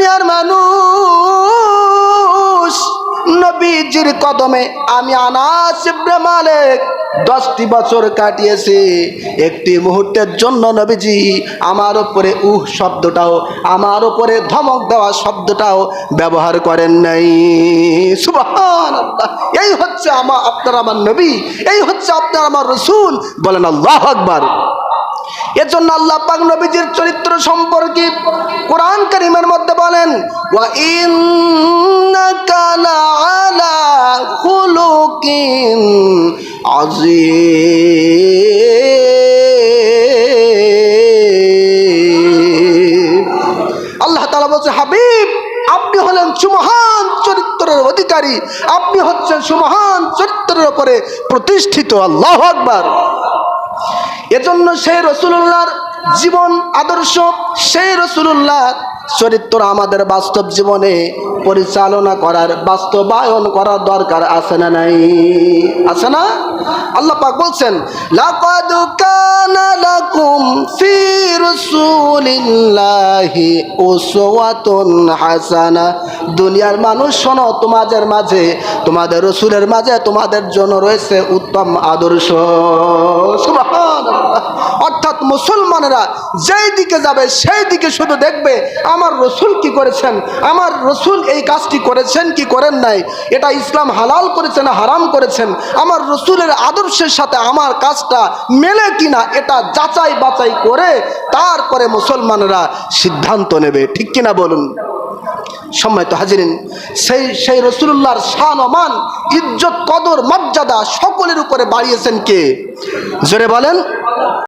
দুনিয়ার মানুষ। নবীজির কদমে আমি আনাস ইবনে মালিক দশটি বছর কাটিয়েছি। একটি মুহূর্তের জন্য নবীজি আমার উপরে উহ শব্দটাও, আমার উপরে ধমক দেওয়া শব্দটাও ব্যবহার করেন নাই। সুবহান এই হচ্ছে আমার আপনার আমার নবী, এই হচ্ছে আপনার আমার রসুল। বলেন আল্লাহ আকবার। এজন্য আল্লাহ পাক নবীজির চরিত্র সম্পর্কে আল্লাহ তাআলা বলছে, হাবিব, আপনি হলেন সুমহান চরিত্রের অধিকারী। আপনি হচ্ছেন সুমহান চরিত্রের উপরে প্রতিষ্ঠিত। আল্লাহ আকবার। এজন্য সেই রসুল্লাহর জীবন আদর্শ, সেই রসুল্লাহ চরিত্র আমাদের বাস্তব জীবনে পরিচালনা করার, বাস্তবায়ন করার দরকার আছে না নাই? আছে না? আল্লাহ পাক বলছেন লাকুম হাসানা। দুনিয়ার মানুষ, শোনো, তোমাদের মাঝে, তোমাদের রসুলের মাঝে তোমাদের জন্য রয়েছে উত্তম আদর্শ। সুবহানাল্লাহ। মুসলমানেরা যেই দিকে যাবে, সেই দিকে শুধু দেখবে আমার রসুল কি করেছেন, আমার রসুল এই কাজটি করেছেন কি করেন নাই, এটা ইসলাম হালাল করেছেন হারাম করেছেন, আমার রসুলের আদর্শের সাথে আমার কাজটা মেলে কিনা এটা যাচাই বাছাই করে তারপরে মুসলমানেরা সিদ্ধান্ত নেবে। ঠিক কিনা বলুন? সম্মানিত হাজিরিন, সেই সেই রসুল্লাহর শান অমান ইজ্জত, কদর, মর্যাদা সকলের উপরে বাড়িয়েছেন কে? জোরে বলেন।